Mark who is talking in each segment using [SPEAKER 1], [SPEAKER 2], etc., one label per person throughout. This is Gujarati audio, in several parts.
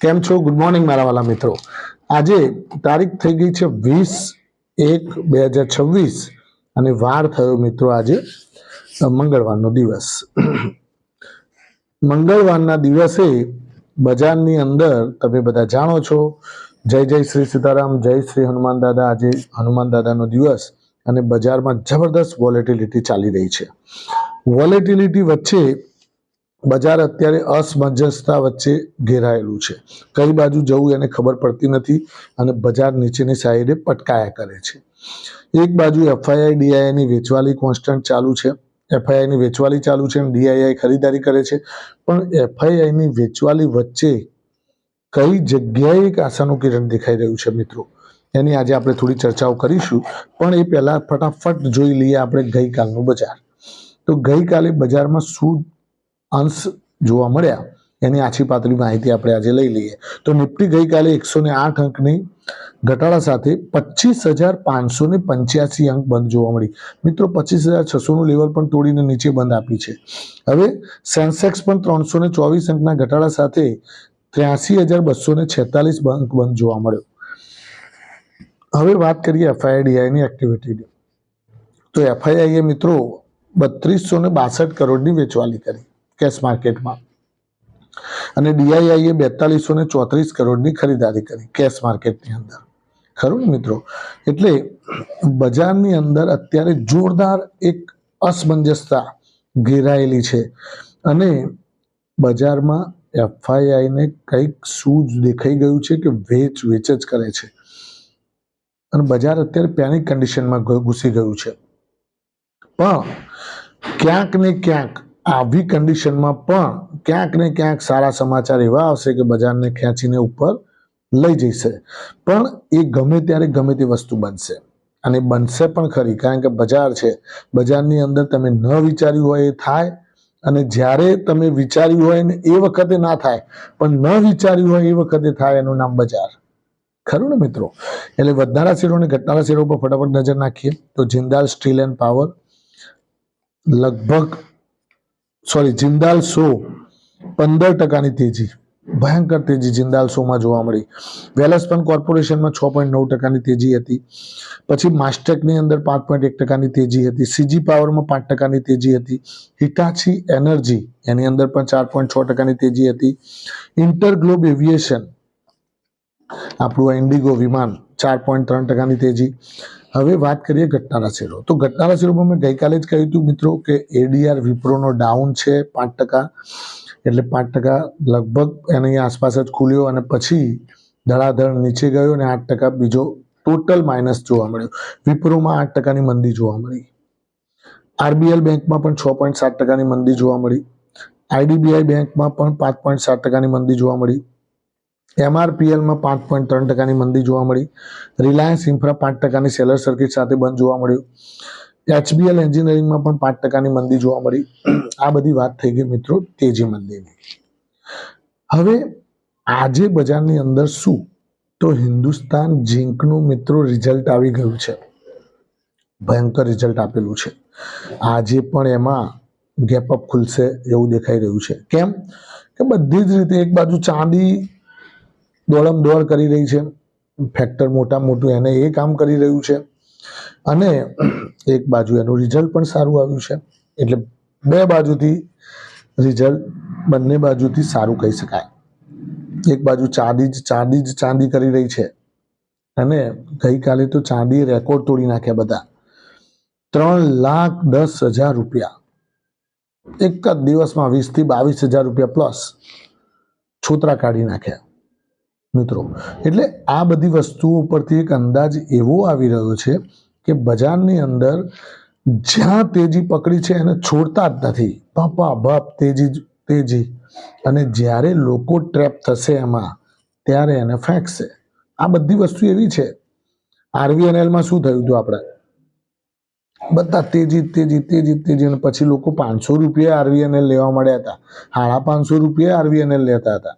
[SPEAKER 1] કેમ છો? ગુડ મોર્નિંગ મારા વાલા મિત્રો. આજે તારીખ થઈ ગઈ છે વીસ એક બે હજાર છવ્વીસ અને વાર થયો મિત્રો આજે મંગળવારનો દિવસ. મંગળવારના દિવસે બજારની અંદર તમે બધા જાણો છો, જય જય શ્રી સીતારામ, જય શ્રી હનુમાન દાદા, આજે હનુમાન દાદાનો દિવસ અને બજારમાં જબરદસ્ત વોલેટિલિટી ચાલી રહી છે. વોલેટિલિટી વચ્ચે બજાર અત્યારે અસમંજસતા વચ્ચે ઘેરાયેલું છે. કઈ બાજુ જવું એને ખબર પડતી નથી અને બજાર નીચેની સાઈડે પટકાયા કરે છે. એક બાજુ એફઆઈઆઈ ડીઆઈની વેચવાલી કોન્સ્ટન્ટ ચાલુ છે. એફઆઈઆઈની વેચવાલી ચાલુ છે અને ડીઆઈઆઈ ખરીદારી કરે છે. પણ એફઆઈઆઈની વેચવાલી વચ્ચે કઈ જગ્યાએ એક આશાનું કિરણ દેખાઈ રહ્યું છે મિત્રો? એની આજે આપણે થોડી ચર્ચાઓ કરીશું. પણ એ પહેલા ફટાફટ જોઈ લઈએ આપણે ગઈકાલનું બજાર. તો ગઈકાલે બજારમાં શું અંશ જોવા મળ્યા. એની આછી પાતળી માહિતી આપણે આજે લઈ લઈએ. તો નિફ્ટી ગઈકાલે એકસો ને આઠ અંકની ઘટાડા સાથે પચીસ હજાર પાંચસો ને પંચ્યાસી અંક બંધ જોવા મળી. મિત્રો, પચીસ હજાર છસોનું લેવલ પણ તોડીને નીચે બંધ આપી છે. હવે સેન્સેક્સ પણ ત્રણસો ને ચોવીસ અંકના ઘટાડા સાથે ત્ર્યાસી હજાર બસો ને છેતાલીસ અંક બંધ જોવા મળ્યો. હવે વાત કરીએ એફઆઈઆઈડીઆઈની એક્ટિવિટીની તો એફઆઈઆઈએ મિત્રો, બત્રીસો ને બાસઠ કરોડની વેચવાલી કરી. કેશ માર્કેટમાં. અને ડીઆઈઆઈએ બેતાલીસો ને ચોત્રીસ કરોડની ખરીદારી કરી કેશ માર્કેટની અંદર. ખરું ને મિત્રો? એટલે બજારની અંદર અત્યારે જોરદાર એક અસમંજસતા ઘેરાયેલી છે. અને બજારમાં એફઆઈઆઈને કંઈક શું દેખાઈ ગયું છે કે વેચ વેચ જ કરે છે. અને બજાર અત્યારે પેનિક કન્ડિશનમાં ઘૂસી ગયું છે. પણ ક્યાંક ને ક્યાંક આવી કન્ડિશનમાં પણ ક્યાંક ને ક્યાંક સારા સમાચાર એવા આવશે કે બજારને ખેંચીને ઉપર લઈ જશે પણ એ ગમે ત્યારે ગમે તે વસ્તુ બનશે. અને બનશે પણ ખરી, કારણ કે બજાર છે. બજારની અંદર તમે ન વિચાર્યું હોય એ થાય, અને જ્યારે તમે વિચાર્યું હોય ને એ વખતે ના થાય, પણ ન વિચાર્યું હોય એ વખતે થાય એનું નામ બજાર. ખરું ને મિત્રો? એટલે વધનારા શેરો અને ઘટનારા શેરો પર ફટાફટ નજર નાખીએ. તો જિંદાલ સ્ટીલ એન્ડ પાવર લગભગ સોરી જિંદાલ સો પંદર ટકાની તેજી. ભયંકર તેજી જિંદાલ શોમાં જોવા મળી. વેલસ્પન કોર્પોરેશનમાં છ પોઈન્ટ નવ ટકાની તેજી હતી. પછી માસ્ટેકની અંદર પાંચ પોઈન્ટ એક ટકાની તેજી હતી. સીજી પાવરમાં પાંચ ટકાની તેજી હતી. હિટાચી એનર્જી એની અંદર પણ ચાર પોઈન્ટ છ ટકાની તેજી હતી. ઇન્ટરગ્લોબ એવિએશન આપણું ઇન્ડિગો વિમાન, ચાર પોઈન્ટ ત્રણ ટકાની તેજી. હવે વાત કરીએ ઘટનારા શેરો તો ઘટનારા શેરોમાં મેં ગઈકાલે જ કહ્યું હતું મિત્રો કે એડીઆર વિપ્રોનો ડાઉન છે પાંચ ટકા. એટલે પાંચ ટકા લગભગ એની આસપાસ જ ખુલ્યો અને પછી ધડાધડ નીચે ગયો અને આઠ ટકા બીજો ટોટલ માઇનસ જોવા મળ્યો. વિપ્રોમાં આઠ ટકાની મંદી જોવા મળી. આરબીએલ બેંકમાં પણ છ પોઈન્ટ સાત ટકાની મંદી જોવા મળી. આઈડીબીઆઈ બેંકમાં પણ પાંચ પોઈન્ટ સાત ટકાની મંદી જોવા મળી. એમઆરપીએલમાં પાંચ પોઈન્ટ ત્રણ ટકાની મંદી જોવા મળી. રિલાયન્સ ઇન્ફ્રા પાંચ ટકાની સેલર સર્કિટ સાથે બંધ જોવા મળ્યું. એચબીએલ એન્જિનિયરિંગમાં પણ પાંચ ટકાની મંદી જોવા મળી. આ બધી વાત થઈ ગઈ મિત્રો તેજી મંદીની. હવે આજે બજારની અંદર શું? તો હિન્દુસ્તાન ઝીંકનું મિત્રો રિઝલ્ટ આવી ગયું છે. ભયંકર રિઝલ્ટ આપેલું છે. આજે પણ એમાં ગેપ અપ ખુલશે એવું દેખાઈ રહ્યું છે. કેમ? કે બધી જ રીતે એક બાજુ ચાંદી દોડમ દોડ કરી રહી છે. ફેક્ટર મોટા મોટું એને એ કામ કરી રહ્યું છે. અને એક બાજુ એનું રિઝલ્ટ પણ સારું આવ્યું છે. એટલે બે બાજુથી રિઝલ્ટ બંને બાજુથી સારું કહી શકાય. એક બાજુ ચાંદી જ ચાંદી જ ચાંદી કરી રહી છે. અને ગઈકાલે તો ચાંદીએ રેકોર્ડ તોડી નાખ્યા બધા. ત્રણ લાખ દસ હજાર રૂપિયા. એક જ દિવસમાં વીસથી બાવીસ હજાર રૂપિયા પ્લસ છોતરા કાઢી નાખ્યા. મિત્રો. એટલે આ બધી વસ્તુઓ પરથી એક અંદાજ એવો આવી રહ્યો છે કે બજારની અંદર જ્યાં તેજી પકડી છે એને છોડતા જ નથી. ભપા બાપ, તેજી તેજી. અને જ્યારે લોકો ટ્રેપ થશે એમાં, ત્યારે એને ફેંકશે. આ બધી વસ્તુ એવી છે. આરવીએનએલમાં શું થયું હતું આપણે? બધા તેજી તેજી તેજી તેજી અને પછી લોકો પાંચસો રૂપિયા આરવીએનએલ લેવા મળ્યા હતા. સાડા પાંચસો રૂપિયા આરવીએનએલ લેતા હતા.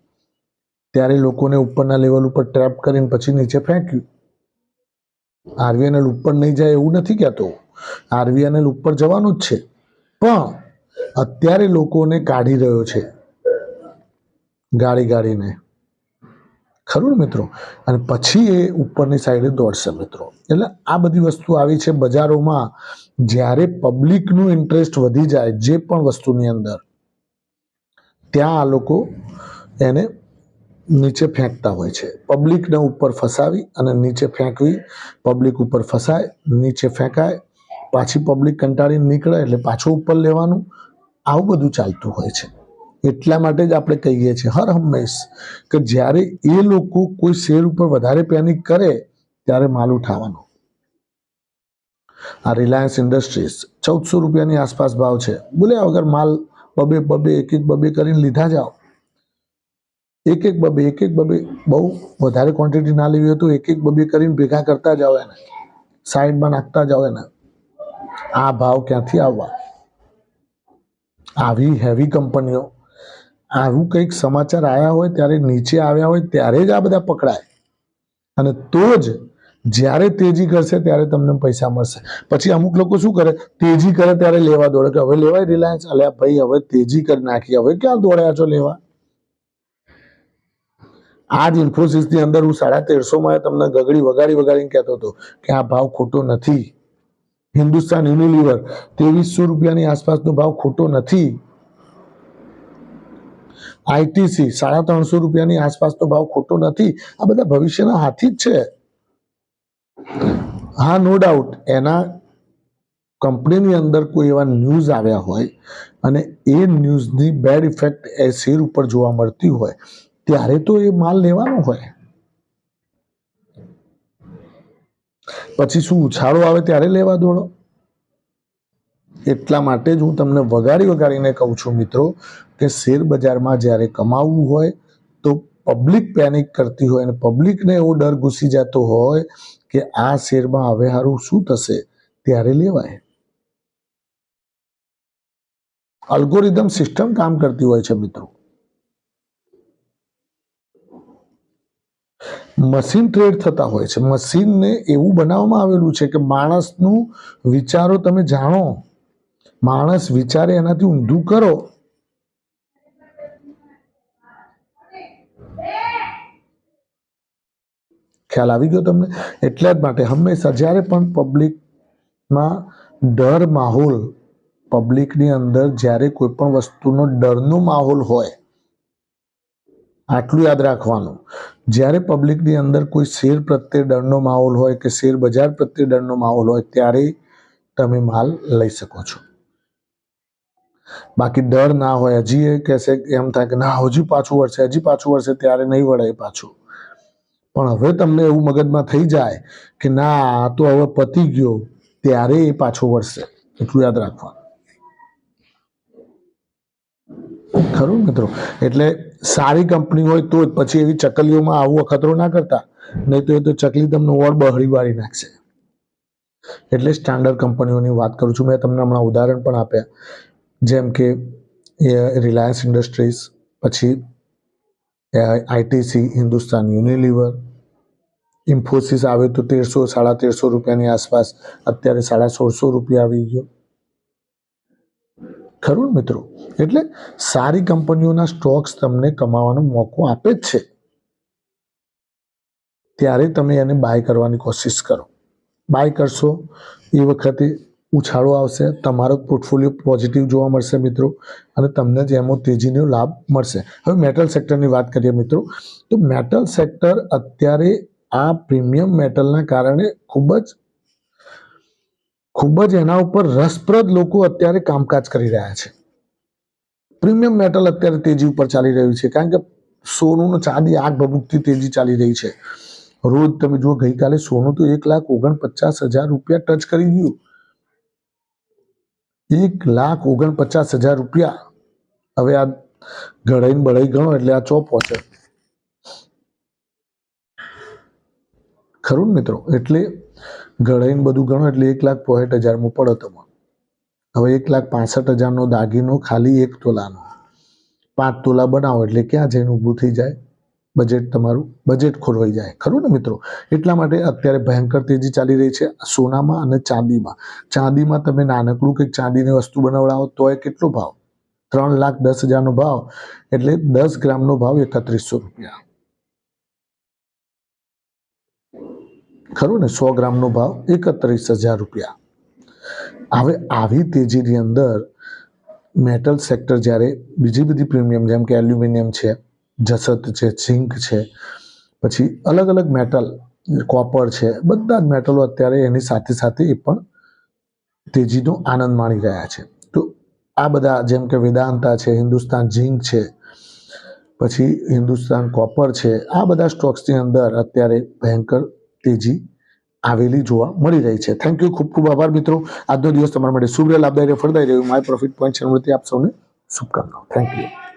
[SPEAKER 1] ત્યારે લોકોને ઉપરના લેવલ ઉપર ટ્રેપ કરીને પછી નીચે ફેંક્યું. આરવીએનએલ ઉપર નહીં જાય એવું નથી કહેતો. આરવીએનએલ ઉપર જવાનું જ છે. પણ અત્યારે લોકોને કાઢી રહ્યો છે. ગાડી ગાડીને. ખરું મિત્રો? અને પછી એ ઉપરની સાઈડે દોડશે મિત્રો. એટલે આ બધી વસ્તુ આવી છે બજારોમાં. જ્યારે પબ્લિકનું ઇન્ટરેસ્ટ વધી જાય જે પણ વસ્તુની અંદર, ત્યાં આ લોકો એને નીચે ફેંકતા હોય છે. પબ્લિકને ઉપર ફસાવી અને નીચે ફેંકવી. પબ્લિક ઉપર ફસાય, નીચે ફેંકાય. પાછી પબ્લિક કંટાળીને નીકળે એટલે પાછું ઉપર લેવાનું. આવું બધું ચાલતું હોય છે. એટલા માટે જ આપણે કહીએ છીએ, હર હંમેશ, કે જ્યારે એ લોકો કોઈ શેર ઉપર વધારે પેનિક કરે, ત્યારે માલ ઉઠાવવાનો. આ રિલાયન્સ ઇન્ડસ્ટ્રીઝ ચૌદસો રૂપિયાની આસપાસ ભાવ છે. બોલ્યા વગર માલ બબે બબે એક એક બબે કરીને લીધા જાઓ. એક એક બબે, એક એક બબે બહુ વધારે ક્વોન્ટિટી ના લેવી હોય તો એક એક બબે કરીને ભેગા કરતા જાઓ એને. સાઈડમાં નાખતા જાઓ એને. આ ભાવ ક્યાંથી આવવા? આવી હેવી કંપનીઓ. આવું કંઈક સમાચાર આવ્યા હોય, ત્યારે નીચે આવ્યા હોય, ત્યારે જ આ બધા પકડાય. અને તો જ જ્યારે તેજી કરશે, ત્યારે તમને પૈસા મળશે. પછી અમુક લોકો શું કરે? તેજી કરે, ત્યારે લેવા દોડે કે હવે લેવાય રિલાયન્સ અલ્યા ભાઈ, હવે તેજી કરી નાખી. હવે ક્યાં દોડ્યા છો લેવા? આ જ ઇન્ફોસિસની અંદર હું સાડા તેરસોમાં તમને ગગડી વગાડી વગાડીને કહેતો હતો કે આ ભાવ ખોટો નથી. હિન્દુસ્તાન યુનિલિવર ત્રેવીસો રૂપિયાની આસપાસનો ભાવ ખોટો નથી. આઈટીસી સાડા ત્રણસો રૂપિયાની આસપાસનો ભાવ ખોટો નથી. આ બધા ભવિષ્યના હાથી જ છે. હા, નો ડાઉટ, એના કંપનીની અંદર કોઈ એવા ન્યૂઝ આવ્યા હોય અને એ ન્યૂઝની બેડ ઇફેક્ટ એ શેર ઉપર જોવા મળતી હોય. ત્યારે તો એ માલ લેવાનો હોય. પછી શું, ઉછાળો આવે ત્યારે લેવા દોડો? એટલા માટે જ હું તમને વગાડી વગાડીને કહું છું મિત્રો કે શેર બજારમાં જ્યારે કમાવવું હોય તો પબ્લિક પેનિક કરતી હોય અને પબ્લિકને એવો ડર ઘૂસી જતો હોય કે આ શેરમાં હવે હારું શું થશે ત્યારે લેવાય. અલ્ગોરિધમ સિસ્ટમ કામ કરતી હોય છે મિત્રો. મશીન ટ્રેડ થતા હોય છે. મશીનને એવું બનાવવામાં આવેલું છે કે માણસનું વિચારો તમે જાણો, માણસ વિચારે એનાથી ઊંધું કરો. ખ્યાલ આવી ગયો તમને? એટલા જ માટે હંમેશા જ્યારે પણ પબ્લિકમાં ડર માહોલ, પબ્લિકની અંદર જ્યારે કોઈ પણ વસ્તુનો ડરનો માહોલ હોય, આટલું યાદ રાખવાનું. જ્યારે પબ્લિકની અંદર કોઈ શેર પ્રત્યે ડરનો માહોલ હોય કે શેર બજાર પ્રત્યે ડરનો માહોલ હોય, ત્યારે તમે માલ લઈ શકો છો. બાકી ડર ના હોય. હજી એ કહેશે એમ થાય કે ના, હજી પાછું વળશે, હજી પાછું વળશે, ત્યારે નહીં વળે પાછું. પણ હવે તમને એવું મગજમાં થઈ જાય કે ના તો હવે પતી ગયો, ત્યારે એ પાછો વળશે. એટલું યાદ રાખવાનું. ખરું મિત્રો? એટલે સારી કંપની હોય તો જ પછી એવી ચકલીઓમાં આવું અખતરો ના કરતા. નહીં તો એ તો ચકલી તમને ઓર બહળી વાળી નાખશે. એટલે સ્ટાન્ડર્ડ કંપનીઓની વાત કરું છું. મેં તમને હમણાં ઉદાહરણ પણ આપ્યા. જેમ કે રિલાયન્સ ઇન્ડસ્ટ્રીઝ પછી આઈટીસી હિન્દુસ્તાન યુનિલિવર ઇન્ફોસિસ આવે તો તેરસો, સાડા તેરસો રૂપિયાની આસપાસ અત્યારે સાડા સોળસો રૂપિયા આવી ગયો. ખરું મિત્રો? એટલે સારી કંપનીઓના સ્ટોક્સ તમને કમાવાનો મોકો આપે જ છે. ત્યારે તમે એને બાય કરવાની કોશિશ કરો. બાય કરશો, એ વખતે ઉછાળો આવશે, તમારો પોર્ટફોલિયો પોઝિટિવ જોવા મળશે મિત્રો, અને તમને જ એમાં તેજીનો લાભ મળશે. હવે મેટલ સેક્ટરની વાત કરીએ મિત્રો, તો મેટલ સેક્ટર અત્યારે આ પ્રીમિયમ મેટલના કારણે ખૂબ જ ખૂબ જ એના ઉપર રસપ્રદ લોકો અત્યારે કામકાજ કરી રહ્યા છે. પ્રીમિયમ મેટલ અત્યારે તેજી ઉપર ચાલી રહ્યું છે. કારણ કે સોનું ચાંદી, આગ ભભૂકતી તેજી ચાલી રહી છે. રોજ તમે જુઓ, ગઈકાલે સોનું તો એક લાખ ઓગણપચાસ હજાર રૂપિયા ટચ કરી ગયું. એક લાખ ઓગણપચાસ હજાર રૂપિયા. હવે આ ઘડાઈને બળાઈ ગણો એટલે આ ચોપ પહોંચે ખરું મિત્રો? એટલે ઘડાઈને બધું ગણો એટલે એક લાખ પોઈન્ટ હજારમાં પડો તમે હવે એક લાખ પાસઠ હજારનો દાગીનો ખાલી એક તોલાનો. પાંચ તોલા બનાવો એટલે ક્યાં જઈને ઊભું થઈ જાય? બજેટ તમારું, બજેટ ખોરવાઈ જાય. ખરું ને મિત્રો? એટલા માટે અત્યારે ભયંકર તેજી ચાલી રહી છે સોનામાં અને ચાંદીમાં. ચાંદીમાં તમે નાનકડું કંઈક ચાંદીની વસ્તુ બનાવડાવો તો એ કેટલો ભાવ? ત્રણ લાખ દસ હજારનો ભાવ એટલે દસ ગ્રામનો ભાવ એકત્રીસો રૂપિયા. ખરું ને? સો ગ્રામનો ભાવ એકત્રીસ હજાર રૂપિયા. હવે આવી તેજીની અંદર મેટલ સેક્ટર જ્યારે બીજી બધી પ્રીમિયમ જેમ કે એલ્યુમિનિયમ છે, જસત છે ઝિંક છે, પછી અલગ અલગ મેટલ કોપર છે, બધા જ મેટલો અત્યારે એની સાથે સાથે એ પણ તેજીનો આનંદ માણી રહ્યા છે. તો આ બધા જેમ કે વેદાંતા છે, હિન્દુસ્તાન ઝિંક છે, પછી હિન્દુસ્તાન કોપર છે, આ બધા સ્ટોક્સની અંદર અત્યારે ભયંકર તેજી આવેલી જોવા મળી રહી છે. થેન્ક યુ ખૂબ ખૂબ આભાર મિત્રો. આજનો દિવસ તમારા માટે શુભ રહે. લાભદાયી ફળદાયી રહ્યું માય પ્રોફિટ પોઈન્ટ છે. આપ સૌને શુભકામનાઓ. Thank you